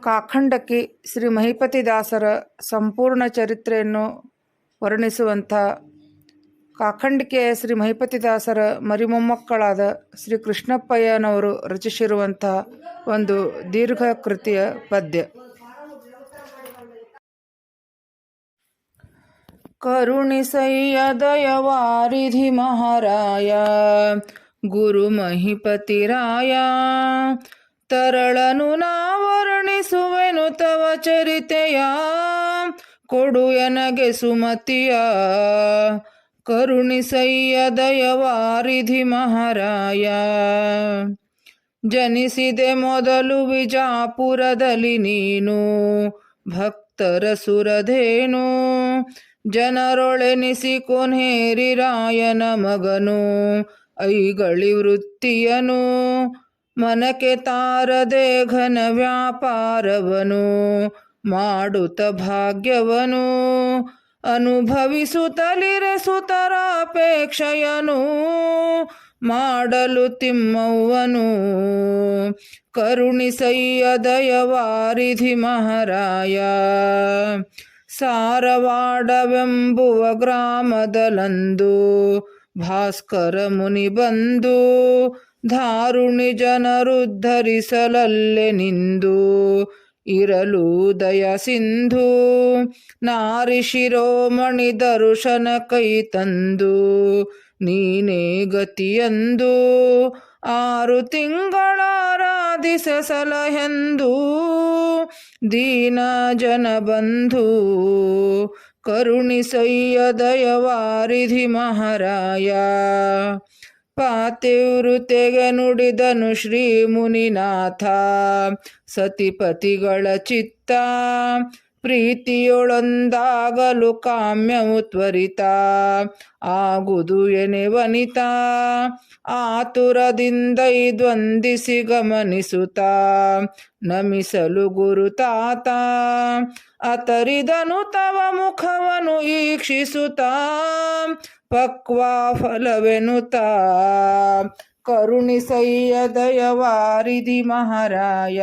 ಕಾಖಂಡಕಿ ಶ್ರೀ ಮಹಿಪತಿ ದಾಸರ ಸಂಪೂರ್ಣ ಚರಿತ್ರೆಯನ್ನು ವರ್ಣಿಸುವಂಥ ಕಾಖಂಡಿಕೆಯ ಶ್ರೀ ಮಹಿಪತಿದಾಸರ ಮರಿಮೊಮ್ಮಕ್ಕಳಾದ ಶ್ರೀ ಕೃಷ್ಣಪ್ಪಯ್ಯನವರು ರಚಿಸಿರುವಂಥ ಒಂದು ದೀರ್ಘ ಕೃತಿಯ ಪದ್ಯ ಕರುಣಿಸಯ್ಯ ದಯವಾರಿಧಿ ಮಹಾರಾಯ, ಗುರು ಮಹಿಪತಿರಾಯ ತರಳನು ನಾವರ್ಣಿಸುವೆನು ತವ ಚರಿತೆಯ. ಕೊಡು ಎನಗೆ ಸುಮತಿಯ. ಕರುಣಿಸಯ್ಯ ದಯವಾರಿಧಿ ಮಹಾರಾಯ. ಜನಿಸಿದೆ ಮೊದಲು ವಿಜಾಪುರದಲ್ಲಿ ನೀನು, ಭಕ್ತರ ಸುರಧೇನು. ಜನರೊಳೆನಿಸಿ ಕೊನೇರಿ ರಾಯನ ಮಗನು, ಐಗಳಿ ವೃತ್ತಿಯನು. ಮನಕ್ಕೆ ತಾರದೆ ಘನ ವ್ಯಾಪಾರವನು, ಮಾಡುತ್ತ ಭಾಗ್ಯವನು. ಅನುಭವಿಸುತ್ತಲಿರೆ ಸುತರ ಮಾಡಲು ತಿಮ್ಮವ್ವನು. ಕರುಣಿಸಯ್ಯ ದಯವಾರಿಧಿ ಮಹಾರಾಯ, ಸಾರವಾಡವೆಂಬುವ ಗ್ರಾಮದಲಂದು, ಭಾಸ್ಕರ ಮುನಿ ಬಂದು ಧಾರುಣಿ ಜನರುದ್ಧರಿಸಲಲ್ಲೆ ನಿಂದು. ಇರಲು ದಯ ಸಿಂಧು. ನಾರಿ ಶಿರೋಮಣಿ ದರುಶನ ಕೈ ತಂದು. ನೀನೇ ಗತಿಯಂದು. ಆರು ತಿಂಗಳ ಸಲಹೆಂದು. ದೀನ ಜನ ಬಂಧು. ಕರುಣಿಸಯ್ಯ ದಯವಾರಿಧಿ ಮಹಾರಾಯ. ಪಾತಿವೃತೆಗೆ ನುಡಿದನು ಶ್ರೀ ಮುನಿನಾಥ. ಸತಿಪತಿಗಳ ಚಿತ್ತ. ಪ್ರೀತಿಯೊಳೊಂದಾಗಲು ಕಾಮ್ಯವು ತ್ವರಿತ. ಆಗುದು ಎನೆ ವನಿತ. ಆತುರದಿಂದ ದ್ವಂದಿಸಿ ಗಮನಿಸುತ್ತ. ನಮಿಸಲು ಗುರುತಾತ ಅತರಿದನು ತವ ಮುಖವನು ಈಕ್ಷಿಸುತ್ತ. ಪಕ್ವಾ ಫಲವೆನುತ ಕರುಣಿಸಯ್ಯ ದಯವಾರಿಧಿ ಮಹಾರಾಯ.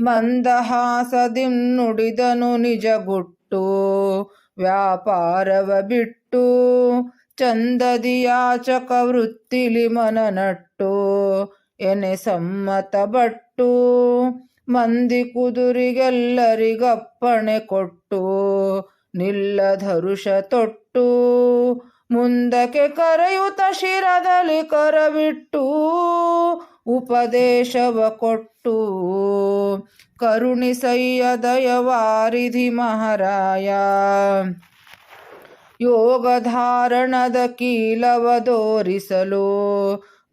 ಮಂದಹಾಸದಿಂ ನುಡಿದನು ನಿಜ ಗುಟ್ಟು, ವ್ಯಾಪಾರವ ಬಿಟ್ಟು, ಚಂದದಿಯಾಚಕ ವೃತ್ತಿಲಿ ಮನ ನಟ್ಟು ಎನೆ ಸಮ್ಮತ ಬಟ್ಟು, ಮಂದಿ ಕುದುರಿಗೆಲ್ಲರಿಗಪ್ಪಣೆ ಕೊಟ್ಟು, ನಿಲ್ಲಧರುಷ ತೊಟ್ಟು, ಮುಂದಕ್ಕೆ ಕರೆಯುತ್ತ ಶಿರದಲ್ಲಿ ಕರಬಿಟ್ಟು ಉಪದೇಶವ ಕೊಟ್ಟು ಕರುಣಿಸಯ್ಯ ದಯವಾರಿಧಿ ಮಹಾರಾಯ. ಯೋಗಧಾರಣದ ಕೀಲವ ದೋರಿಸಲು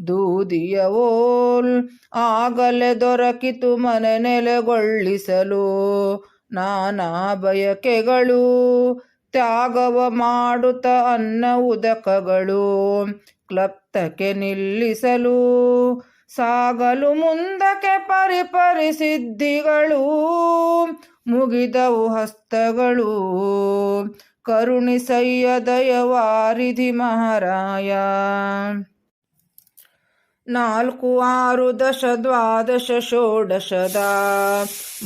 ದೂದಿಯ ಓಲ್ ಆಗಲೇ ದೊರಕಿತು ಮನೆ ನೆಲೆಗೊಳ್ಳಿಸಲು ನಾನಾ ಬಯಕೆಗಳು ತ್ಯಾಗವ ಮಾಡುತ್ತ ಅನ್ನ ಉದಕಗಳು ಕ್ಲಪ್ತಕ್ಕೆ ನಿಲ್ಲಿಸಲು ಸಾಗಲು ಮುಂದಕ್ಕೆ ಪರಿಪರಿ ಸಿದ್ಧಿಗಳು, ಮುಗಿದವು ಹಸ್ತಗಳು. ಕರುಣಿಸಯ್ಯ ದಯವಾರಿಧಿ ಮಹಾರಾಯ. ನಾಲ್ಕು ಆರು ದಶ ದ್ವಾದಶ ಷೋಡಶದ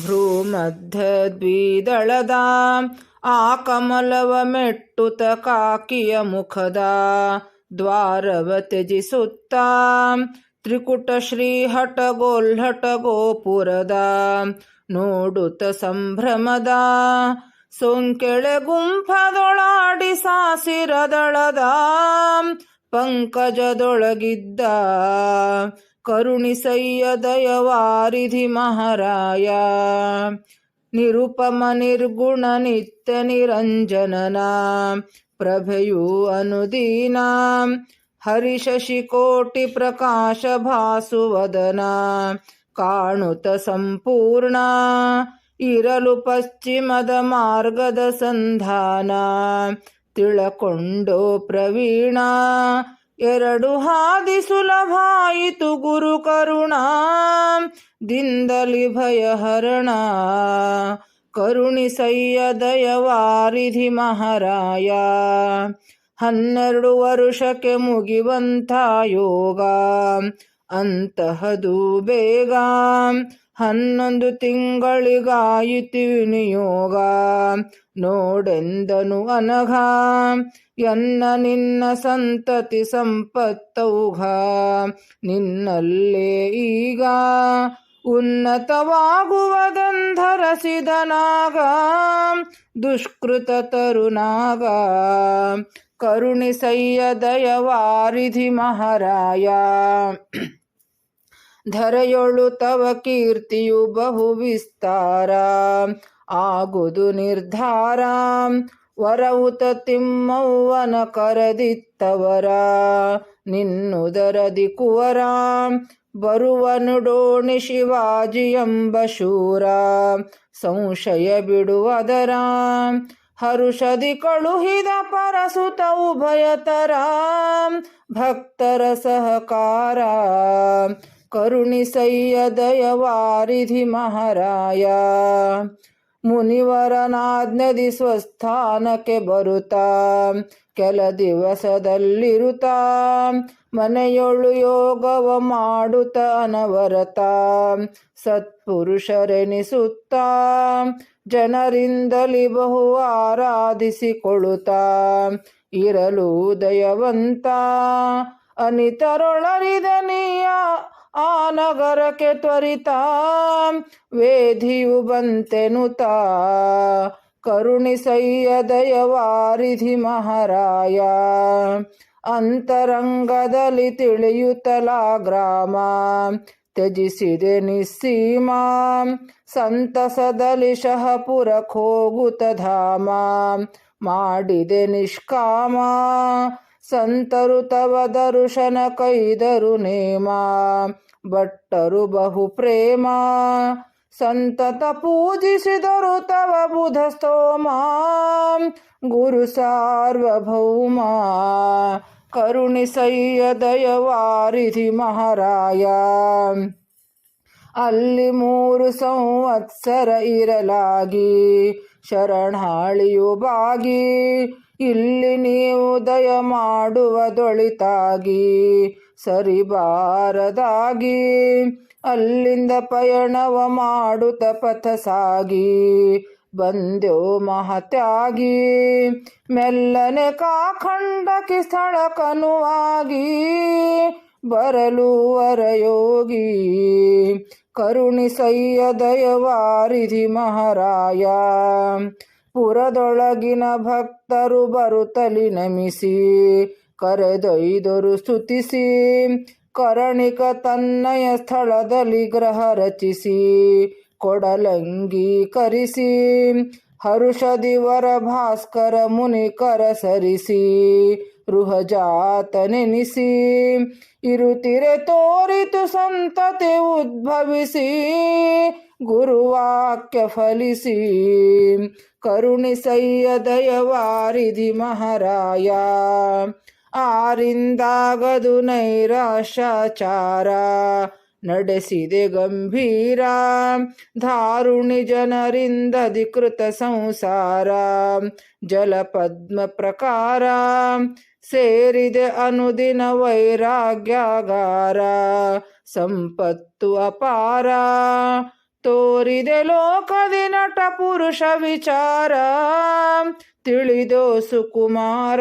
ಭ್ರೂಮಧ್ಯ ದ್ವಿದಳದ ಆ ಕಮಲವ ಮೆಟ್ಟುತ ಕಾಕಿಯ ಮುಖದ ದ್ವಾರವ ತ್ಯಜಿಸುತ್ತ ತ್ರಿಕುಟ ಶ್ರೀಹಟ ಗೋಲ್ಹಟ ಗೋಪುರದ ನೋಡುತ್ತ ಸಂಭ್ರಮದ ಸೋಂಕೆಳೆ ಗುಂಫದೊಳಾಡಿ ಸಾಸಿರದಳದ ಪಂಕಜದೊಳಗಿದ್ದ ಕರುಣಿಸಯ್ಯ ದಯವಾರಿಧಿ ಮಹಾರಾಯ. ನಿರುಪಮ, ನಿರ್ಗುಣ, ನಿತ್ಯ ನಿರಂಜನನ ಪ್ರಭೆಯು ಅನುದೀನ ಹರಿಶಶಿಕೋಟಿ ಪ್ರಕಾಶ ಭಾಸುವದನ ಕಾಣುತ ಸಂಪೂರ್ಣ. ಇರಲು ಪಶ್ಚಿಮದ ಮಾರ್ಗದ ಸಂಧಾನ ತಿಳಕೊಂಡೋ ಪ್ರವೀಣ. ಎರಡು ಹಾದಿ ಸುಲಭಾಯಿತು ಗುರು ಕರುಣ. ದಿಂದಲಿ ಭಯಹರಣ. ಕರುಣಿಸಯ್ಯ ದಯವಾರಿಧಿ ಮಹಾರಾಯ. ಹನ್ನೆರಡು ವರುಷಕ್ಕೆ ಮುಗಿವಂಥ ಯೋಗ. ಅಂತಹದು ಬೇಗ. ಹನ್ನೊಂದು ತಿಂಗಳಿಗಾಯಿತು ವಿನಿಯೋಗ ನೋಡೆಂದನು ಅನಘ. ಎನ್ನ ನಿನ್ನ ಸಂತತಿ ಸಂಪತ್ತೌಘ. ನಿನ್ನಲ್ಲೇ ಈಗ. ಉನ್ನತವಾಗುವ ಉನ್ನತವಾಗುವದಂಧರಸಿದನಾಗ ದುಷ್ಕೃತ ತರುನಾಗ. ಕರುಣಿಸಯ್ಯ ದಯವಾರಿಧಿ ಮಹಾರಾಯ. ಧರೆಯೊಳು ತವ ಕೀರ್ತಿಯು ಬಹು ವಿಸ್ತಾರ. ಆಗುದು ನಿರ್ಧಾರ. ವರವುತ ತಿಮ್ಮವ್ವನ ಕರೆದಿತ್ತವರ. ನಿನ್ನುದರದಿ ಕುವರ. ಬರುವನು ಡೋಣಿ ಶಿವಾಜಿ ಎಂಬ ಶೂರ. ಸಂಶಯ ಬಿಡುವದರ. ಹರುಷದಿ ಕಳುಹಿದ ಪರಸುತ ಉಭಯತರ. ಭಕ್ತರ ಸಹಕಾರ. ಕರುಣಿಸಯ್ಯ ದಯವಾರಿಧಿ ಮಹಾರಾಯ. ಮುನಿವರನಾಜ್ಞದಿ ಸ್ವಸ್ಥಾನಕ್ಕೆ ಬರುತ್ತಾ ಕೆಲ ದಿವಸದಲ್ಲಿರುತ್ತಾ ಮನೆಯೊಳು ಯೋಗವ ಮಾಡುತ್ತ ಅನವರತ. ಜನರಿಂದಲಿ ಬಹು ಆರಾಧಿಸಿಕೊಳ್ಳುತ್ತ ಇರಲು ದಯವಂತ ಅನಿತರೊಳರಿದನೀಯ ಆ ನಗರಕ್ಕೆ ತ್ವರಿತ ವೇದಿಯು ಬಂತೆನುತ ಕರುಣಿಸಯ್ಯ ದಯವಾರಿಧಿ ಮಹಾರಾಯ, ಅಂತರಂಗದಲ್ಲಿ ತಿಳಿಯುತ್ತಲ ಗ್ರಾಮ. ತ್ಯಜಿಸಿದೆ ನಿಸ್ಸೀಮ ಸಂತಸದಲ್ಲಿ ಶಹಪುರ ಶಹಪುರಕ್ಕೋಗುತ್ತ ಧಾಮ. ಮಾಡಿದೆ ನಿಷ್ಕಾಮ. ಸಂತರು ತವ ದರುಶನ ಕೈದರು ನೇಮ. ಭಟ್ಟರು ಬಹು ಪ್ರೇಮ. ಸಂತತ ಪೂಜಿಸಿದರು ತವ ಬುಧ ಸ್ತೋಮ ಗುರು ಸಾರ್ವಭೌಮ. ಕರುಣಿಸಯ್ಯ ದಯವಾರಿಧಿ ಮಹಾರಾಯ. ಅಲ್ಲಿ ಮೂರು ಸಂವತ್ಸರ ಇರಲಾಗಿ, ಶರಣಾಳಿಯು ಬಾಗಿ, ಇಲ್ಲಿ ನೀವು ದಯ ಮಾಡುವ ಮಾಡುವದೊಳಿತಾಗಿ ಸರಿಬಾರದಾಗಿ, ಅಲ್ಲಿಂದ ಪಯಣವ ಮಾಡುತ್ತ ಪಥ ಸಾಗಿ ಬಂದೆವು ಮಹತ್ಯಾಗಿ. ಮೆಲ್ಲನೆ ಕಾಖಂಡಕ್ಕೆ ಸ್ಥಳಕನುವಾಗಿ ಬರಲು ವರಯೋಗಿ ಕರುಣಿಸಯ್ಯ ದಯವಾರಿಧಿ ಮಹಾರಾಯ. ಪುರದೊಳಗಿನ ಭಕ್ತರು ಬರುತ್ತಲಿ ನಮಿಸಿ. ಕರೆದೊಯ್ದರು ಸ್ತುತಿಸಿ. ಕರಣಿಕ ತನ್ನಯ ಸ್ಥಳದಲ್ಲಿ ಗ್ರಹ ರಚಿಸಿ. ಕೊಡಲಂಗೀಕರಿಸಿ, ಹರುಷದಿವರ ಭಾಸ್ಕರ ಮುನಿಕರ ಸರಿಸಿ ರುಹಜಾತ ನೆನಿಸಿ ಇರುತಿರೆ ತೋರಿತು ಸಂತತೆ ಉದ್ಭವಿಸಿ, ಗುರುವಾಕ್ಯ ಫಲಿಸಿ. ಕರುಣಿಸಯ್ಯ ದಯವಾರಿಧಿ ಮಹಾರಾಯ, ಆರಿಂದಾಗದು ನೈರಾಶಾಚಾರ ನಡೆಸಿದೆ ಗಂಭೀರ. ಧಾರುಣಿ ಜನರಿಂದ ಅಧಿಕೃತ ಸಂಸಾರ. ಜಲಪದ್ಮ ಪ್ರಕಾರ. ಸೇರಿದೆ ಅನುದಿನ ವೈರಾಗ್ಯಾಗಾರ. ಸಂಪತ್ತು ಅಪಾರ. ತೋರಿದೆ ಲೋಕದಿ ನಟ ಪುರುಷ ವಿಚಾರ. ತಿಳಿದೋ ಸುಕುಮಾರ.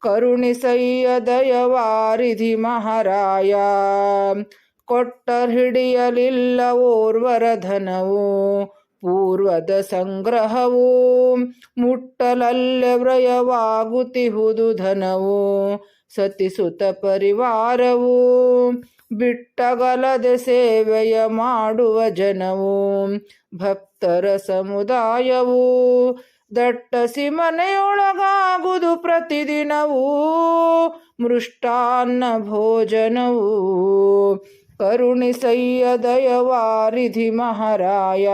ಕರುಣಿಸಯ್ಯ ದಯವಾರಿಧಿ ಮಹಾರಾಯ. ಕೊಟ್ಟ ಹಿಡಿಯಲಿಲ್ಲ ಓರ್ವರ ಧನವು ಪೂರ್ವದ ಸಂಗ್ರಹವು, ಮುಟ್ಟಲಲ್ಲೆ ವ್ರಯವಾಗುತ್ತಿಹುದು ಧನವು, ಸತಿಸುತ ಪರಿವಾರವು, ಬಿಟ್ಟಗಲದೆ ಸೇವೆಯ ಮಾಡುವ ಜನವು, ಭಕ್ತರ ಸಮುದಾಯವು ದಟ್ಟಸಿ ಮನೆಯೊಳಗಾಗುವುದು ಪ್ರತಿದಿನವೂ, ಮೃಷ್ಟಾನ್ನ ಭೋಜನವೂ. ಕರುಣಿಸಯ್ಯ ದಯವಾರಿಧಿ ಮಹಾರಾಯ,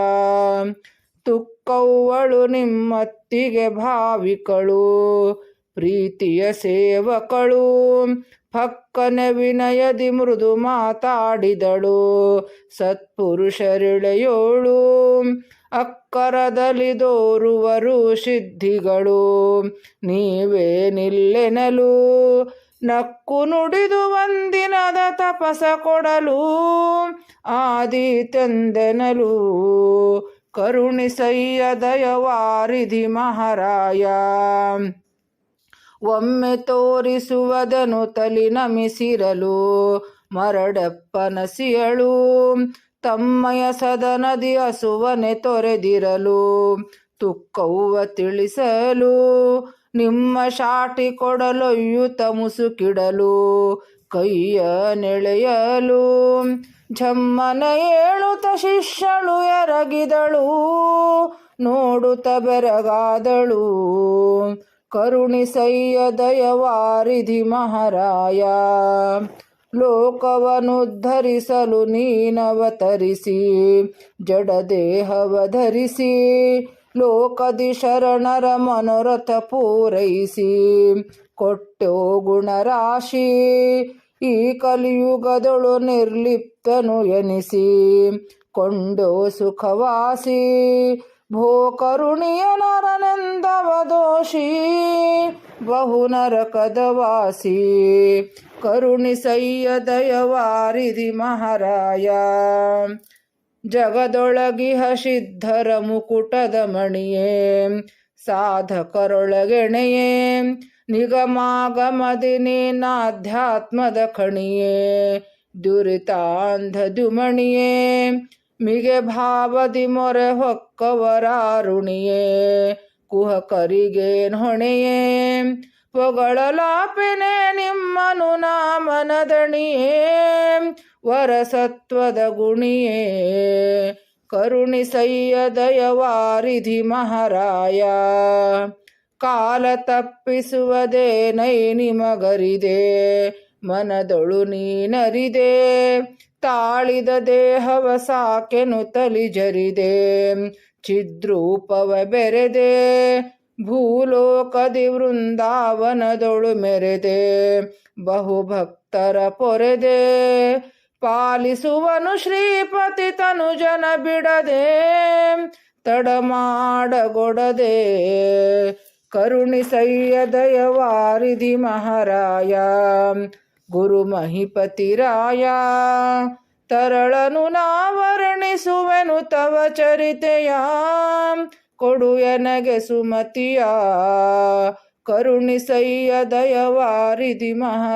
ತುಕ್ಕವ್ವಳು ನಿಮ್ಮತ್ತಿಗೆ ಭಾವಿಕಳು, ಪ್ರೀತಿಯ ಸೇವಕಳು ಪಕ್ಕನೆ ವಿನಯದಿ ಮೃದು ಮಾತಾಡಿದಳು, ಸತ್ಪುರುಷರಿಳೆಯೋಳು. ಅಕ್ಕರದಲ್ಲಿ ದೋರುವರು ಸಿದ್ಧಿಗಳು. ನೀವೇ ನಿಲ್ಲೆನಲು. ನಕ್ಕು ನುಡಿದು ಒಂದಿನದ ತಪಸ ಕೊಡಲು. ಆದಿ ತಂದೆನಲು ಕರುಣಿಸಯ್ಯ ದಯವಾರಿಧಿ ಮಹಾರಾಯ. ಒಮ್ಮೆ ತೋರಿಸುವದನು ತಲಿ ನಮಿಸಿರಲು. ಮರಡಪ್ಪನಸಿಯಳು ತಮ್ಮಯ ಸದನದಿ ಹಸುವನೆ ತೊರೆದಿರಲು ತುಕ್ಕವ್ವ ತಿಳಿಸಲು, ನಿಮ್ಮ ಶಾಟಿ ಕೊಡಲೊಯ್ಯುತ ಮುಸುಕಿಡಲು, ಕೈಯ ನೆಳೆಯಲು. ಝಮ್ಮನ ಏಳುತ ಶಿಷ್ಯಳು ಎರಗಿದಳು, ನೋಡುತ್ತ ಬೆರಗಾದಳು. ಕರುಣಿಸಯ್ಯ ದಯವಾರಿಧಿ ಮಹಾರಾಯ. ಲೋಕವನುದ್ಧರಿಸಲು ನೀನವತರಿಸಿ ಜಡದೇಹವ ಧರಿಸಿ ಲೋಕದಿ ಶರಣರ ಮನೋರಥ ಪೂರೈಸಿ, ಕೊಟ್ಟೋ ಗುಣರಾಶಿ, ಈ ಕಲಿಯುಗದೊಳು ನಿರ್ಲಿಪ್ತನು ಎನಿಸಿ, ಕೊಂಡೋ ಸುಖವಾಸಿ ಭೋ ಕರುಣಿಯ ನರನೆಂದವ ದೋಷಿ ಬಹು ನರಕದವಾಸಿ ಕರುಣಿಸಯ್ಯ ದಯವಾರಿಧಿ ಮಹಾರಾಯ. ಜಗದೊಳಗಿಹ ಸಿದ್ಧರ ಮುಕುಟದ ಮಣಿಯೇ. ಸಾಧಕರೊಳಗೆಣೆಯೇ. ನಿಗಮಾಗಮದಿ ನೀನಾಧ್ಯಾತ್ಮದ ಖಣಿಯೇ ದುರಿತಾಂಧ ದುಮಣಿಯೇ. ಮಿಗೆ ಭಾವದಿ ಮೊರೆ ಹೊಕ್ಕವರಾರುಣಿಯೇ. ಕುಹಕರಿಗೇನ್ ಹೊಣೆಯೇ? ಪೊಗಳಲಾಪೆನೆ ನಿಮ್ಮನು ನಾಮನದಣಿಯೇ? ವರಸತ್ವದ ಗುಣಿಯೇ? ಕರುಣಿಸಯ್ಯ ದಯವಾರಿಧಿ ಮಹಾರಾಯ? ಕಾಲ ತಪ್ಪಿಸುವುದೇನೈ ನಿಮಗರಿದೆ? ಮನದೊಳು ನೀನರಿದೆ ತಾಳಿದ ದೇಹವ ಸಾಕೆನು ತಲಿಜರಿದೆ ಚಿದ್ರೂಪವ ಬೆರೆದೆ, ಭೂಲೋಕದಿ ವೃಂದಾವನದೊಳು ಮೆರೆದೆ. ಬಹುಭಕ್ತರ ಪೊರೆದೆ, ಪಾಲಿಸುವನು ಶ್ರೀಪತಿ ತನು ಜನ ಬಿಡದೆ, ತಡಮಾಡಗೊಡದೆ. ಕರುಣಿಸಯ್ಯ ದಯವಾರಿಧಿ ಮಹಾರಾಯ ಗುರು ಮಹಿಪತಿರಾಯ ತರಳನು ನಾವರ್ಣಿಸುವೆನು ತವ ಚರಿತೆಯ. ಕೊಡು ಎನಗೆ ಸುಮತಿಯ. ಕರುಣಿಸಯ್ಯ ದಯವಾರಿಧಿ ಮಹಾ